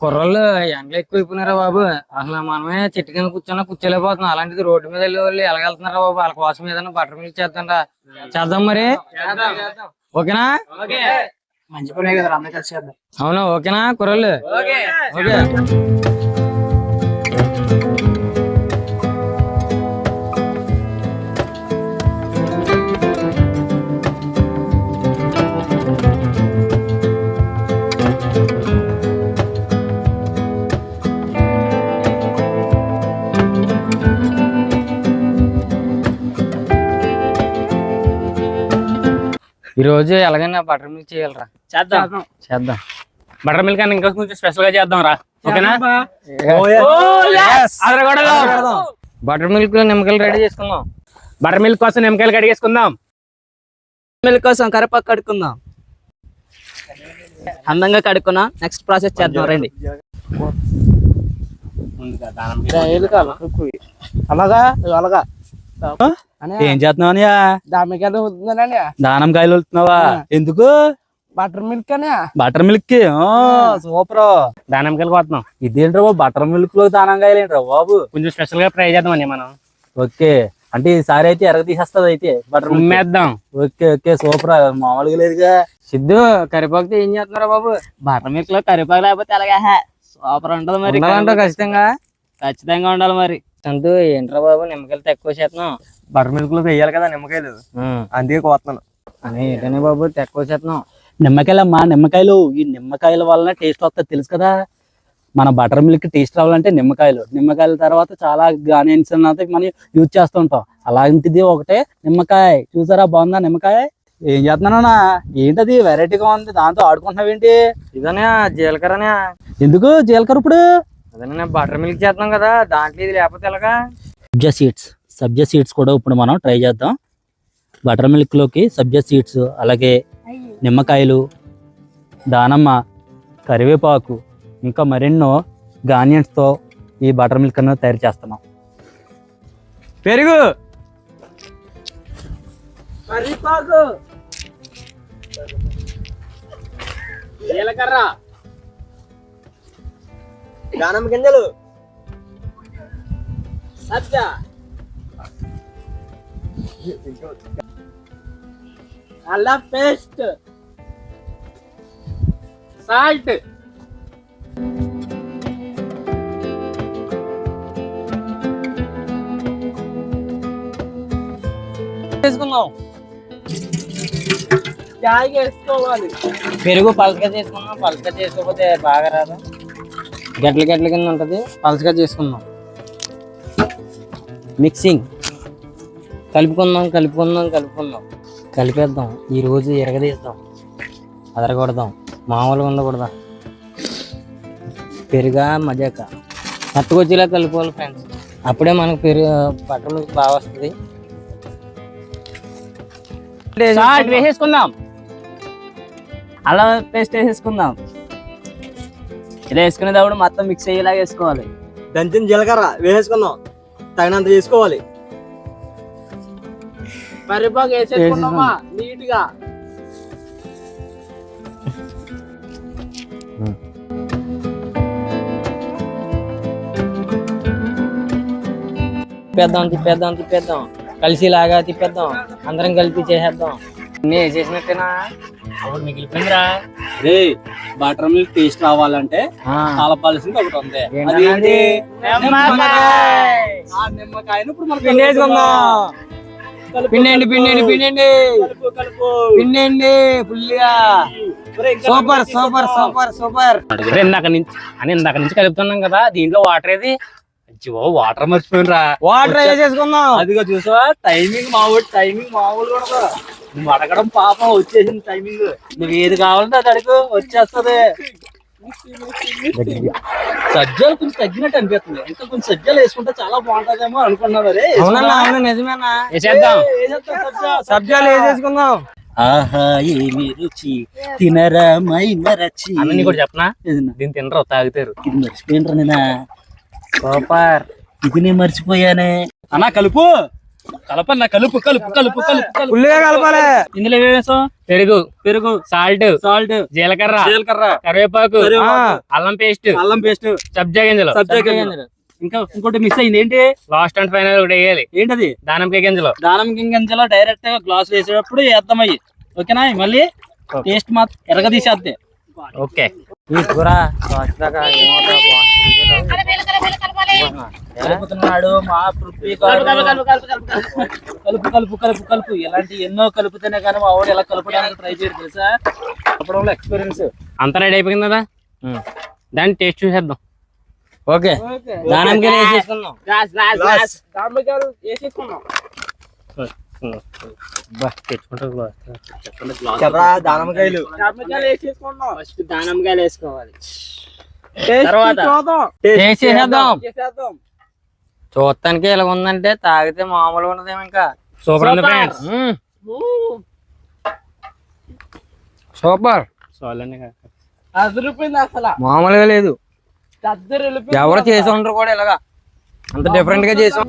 కుర్రోళ్ళు ఎండలు ఎక్కువైపోయినారా బాబు? అసలు మనమే చెట్టు కింద కూర్చున్నా కూర్చోలేకపోతున్నాం. అలాంటిది రోడ్డు మీద వెళ్ళే వాళ్ళు ఎలాగెళ్తున్నారా బాబు? వాళ్ళ కోసం ఏదైనా బటర్ మిల్క్ చేద్దాం చేద్దాం మరి. ఓకేనా? మంచి పనే కదా అందరూ కలిసి చేద్దాం. అవునా? ఓకేనా కుర్రోళ్ళు ఓకే. ఈ రోజు ఎలాగైనా బటర్ మిల్క్ చేయాలరా. చేద్దాం. చేద్దాం. బటర్ మిల్క్ అని ఇంకా కొంచెం స్పెషల్గా చేద్దాం రా ఓకేనా బటర్ మిల్క్ నిమ్మకాయలు రెడీ చేసుకుందాం. బటర్ మిల్క్ కోసం నిమ్మకాయలు కడిగేసుకుందాం మిల్క్ కోసం కరివేపాకు కడుక్కుందాం. అందంగా కడుక్కున్నా. నెక్స్ట్ ప్రాసెస్ చేద్దాం. రండి. అలాగా. అలాగా ఏం చేస్తున్నావు దామికాయలు దానం కాయలు వెళ్తున్నావా ఎందుకు? బటర్ మిల్క్ అని బటర్ మిల్క్? సూపర్. దానిమ్మకాయలు కోస్తున్నాం ఇదేంట్రా బాబు బటర్ మిల్క్లో దానం కాయలు ఏంట్రా బాబు? కొంచెం స్పెషల్గా ట్రై చేద్దాం అని మనం. ఓకే. అంటే ఈసారి అయితే ఎరగ తీసేస్తుంది అయితే బటర్ ఉమ్మేద్దాం. Okay okay super. మామూలుగా లేదుగా. సిద్ధు కరిపాకుతో ఏం చేస్తున్నారా బాబు? బటర్ మిల్క్లో కరివేపాకు లేకపోతే అలాగే సూపర్ ఉంటది మరి. ఖచ్చితంగా. ఖచ్చితంగా ఉండాలి మరి. సంతు ఏంట్రా బాబు నిమ్మకాయలు తక్కువ చేస్తున్నాం. బటర్ మిల్క్లో వేయాలి కదా నిమ్మకాయలు అందుకే కోస్తున్నాను అని ఏంటనే బాబు తక్కువ చేస్తున్నాం నిమ్మకాయలమ్మా నిమ్మకాయలు ఈ నిమ్మకాయల వలన టేస్ట్ వస్తుంది తెలుసు కదా? మన బటర్ మిల్క్ టేస్ట్ రావాలంటే నిమ్మకాయలు. నిమ్మకాయల తర్వాత చాలా అన్నది మనం యూజ్ చేస్తుంటాం అలాంటిది ఒకటే నిమ్మకాయ. చూసారా బాగుందా నిమ్మకాయ? ఏం చేస్తున్నానా ఏంటది? వెరైటీగా ఉంది. దాంతో ఆడుకుంటున్నావు ఏంటి? ఇదనే జీలకర్రనే. ఎందుకు? జీలకర్ర ఇప్పుడు? అదే బటర్ మిల్క్ చేస్తున్నాం కదా దాంట్లో ఇది లేకపోతే ఎలాగా? సీడ్స్ సబ్జా సీడ్స్ కూడా ఇప్పుడు మనం ట్రై చేద్దాం. బటర్ మిల్క్లోకి సబ్జా సీడ్స్ అలాగే నిమ్మకాయలు దానమ్మ కరివేపాకు ఇంకా మరెన్నో గానియన్స్తో ఈ బటర్ మిల్క్ అనేది తయారు చేస్తున్నాం. పెరుగు! కరివేపాకు. జీలకర్ర. దానం గింజలు. సత్య అల్లం పేస్ట్. సాల్ట్. చేసుకుందాం. చాయ్ వేసుకోవాలి పెరుగు పలసగా చేసుకుందాం. పలసగా చేసుకోకపోతే బాగా రాదు. గడ్డల గడ్డల కింద ఉంటుంది. పలసగా చేసుకుందాం. మిక్సింగ్. కలుపుకుందాం కలుపుకుందాం కలుపుకుందాం. కలిపేద్దాం. ఈ రోజు ఎరగదీద్దాం. అదరగొడదాం. మామూలుగా ఉండకూడదా? పెరుగా మజాక. పట్టుకొచ్చేలా కలుపుకోవాలి ఫ్రెండ్స్ అప్పుడే మనకు పెరుగు బట్టలు బాగా వస్తుంది. సాల్ట్ వేసేసుకుందాం. అల్లం పేస్ట్ వేసేసుకుందాం. ఇలా వేసుకునేటప్పుడు మొత్తం మిక్స్ అయ్యేలాగా వేసుకోవాలి. దంచిన జీలకర్ర వేసేసుకుందాం. తగినంత వేసుకోవాలి. కరివేపాకు వేసేసుకున్నామా నీట్గా తిప్పేద్దాం తిప్పేద్దాం తిప్పేద్దాం. కలిసి లాగా తిప్పేద్దాం. అందరం కలిపి చేసేద్దాం. అన్నీ చేసినట్టేనా? అప్పుడు మిగిలిపోయిందిరా రే బటర్ మిల్క్ టేస్ట్ రావాలంటే కలపాల్సింది ఒకటి ఉంది? అదేంటి? నిమ్మకాయ. ఆ నిమ్మకాయను ఇప్పుడు మనం పిండండి పిండండి పిండండి. కలుపు, కలుపు. పిండండి ఫుల్గా ఒరేయ్, ఇంకా సూపర్ సూపర్ సూపర్ సూపర్. ఇందాక నుంచి అని ఇందాక నుంచి కలుపుతున్నాం కదా దీంట్లో వాటర్ ఏది? వాటర్ మర్చిపోయినరా? వాటర్ వేసేసుకుందాం. అదిగో చూసావా టైమింగ్ మామూలు టైమింగ్ మామూలు కూడా నువ్వు అడగడం పాపం వచ్చేసింది టైమింగ్ నువ్వు ఏది కావాలంటే అది అడుగు వచ్చేస్తది. సజ్జలు కొంచెం తగ్గినట్టు అనిపిస్తుంది. ఇంకా కొంచెం సజ్జలు వేసుకుంటే చాలా బాగుంటదేమో అనుకున్నావు రే అవునన్నా అవును? నిజమేనా? వేసేద్దాం. సబ్జాలు వేసేసుకుందాం. ఆహా ఏమి రుచి? తినరా మై మరచి అన్న కూడా చెప్పనా? ఇది దీన్ని తినరు తాగుతారు. మర్చిపోయినరా నేనా? సూపర్. ఇది నేను మర్చిపోయానే. అన్నా కలుపు. కలపన్న కలుపు కలుపు కలుపు కలుపు ఫుల్గా కలపాలి. ఇందులో ఏం వేసాం పెరుగు. పెరుగు సాల్ట్. సాల్ట్. జీలకర్ర. జీలకర్ర. కరివేపాకు. అల్లం పేస్ట్. అల్లం పేస్ట్. సబ్జా గింజలు. సబ్జా గింజలు. ఇంకా ఇంకోటి మిస్ అయింది ఏంటి? లాస్ట్ అండ్ ఫైనల్ ఒకటి వేయాలి. ఏంటది? దానంకాయ గింజలు. దానం గింజలో డైరెక్ట్గా గ్లాస్ వేసేటప్పుడు వేద్దాం అయ్యి. ఓకేనా? మళ్ళీ టేస్ట్ మాత్రం ఎరగ తీసేద్దే ఓకే. ఈ కూర. కలుపుతున్నాడు మా పృథ్వీ. కలుపు కలుపు కలుపు కలుపు ఇలాంటి ఎన్నో కలుపుతేనే కానీ మా వాడు ఎలా కలపడానికి ట్రై చేయడు తెలుసా? కలపడంలో ఎక్స్పీరియన్స్ అంతా రెడీ అయిపోయింది కదా. దాన్ని టేస్ట్ చూసేద్దాం. ఓకే. దానంకి వేసేసుకుందాం. బా, దానంకాయలు వేసుకోవాలి. చూడటానికి ఇలా ఉందంటే తాగితే మామూలుగా ఉండదేమో ఇంకా. సూపర్ ఉంది ఫ్రెండ్స్. మ్మ్. సూపర్. అదిరిపోయింది అసలు. మామూలుగా లేదు. ఎవరు చేసి ఉండరు కూడా ఇలాగా. అంత డిఫరెంట్గా చేసాం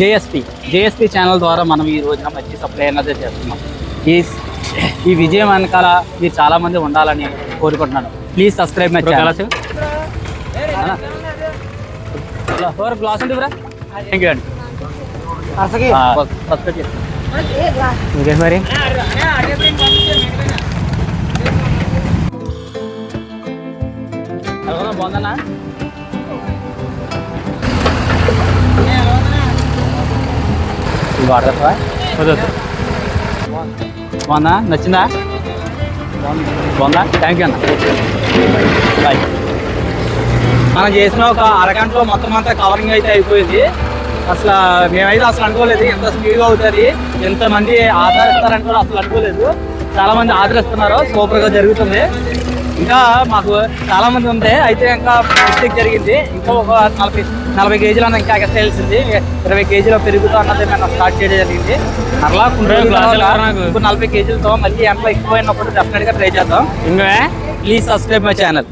జేఎస్పి జేఎస్పి ఛానల్ ద్వారా మనం ఈ రోజున మంచి సప్లై అన్నది చేస్తున్నాం. ఈ ఈ విజయం వెనకాల మీరు చాలా మంది ఉండాలని కోరుకుంటున్నాను. Please subscribe my channel glass ఉంటుంది థ్యాంక్ యూ అండి. మరి? బాగుందన్నా బాగుందా? నచ్చిందా? బాగుందా? థ్యాంక్ యూ అన్న. బాయ్ మనం చేసిన ఒక అరగంటలో మొత్తం అంతా కవరింగ్ అయితే అయిపోయింది. అసలు మేమైతే అసలు అనుకోలేదు ఎంత స్పీడ్గా అవుతుంది ఎంతమంది ఆదరిస్తారని కూడా అసలు అనుకోలేదు. చాలా మంది ఆదరిస్తున్నారు. సూపర్గా జరుగుతుంది. ఇంకా మాకు చాలా మంది ఉంది అయితే ఇంకా మిస్టేక్ జరిగింది. ఇంకా ఒక నలభై నలభై కేజీలు అన్న ఇంకా ఎక్స్ట్రా తెలిసింది ఇరవై కేజీలు పెరుగుతూ అన్నది మేము స్టార్ట్ చేయడం జరిగింది. అలా నలభై కేజీలతో మళ్ళీ ఎంత ఎక్కువ అయినప్పుడు డెఫినెట్గా ట్రై చేద్దాం. ఇంకా? Please subscribe my channel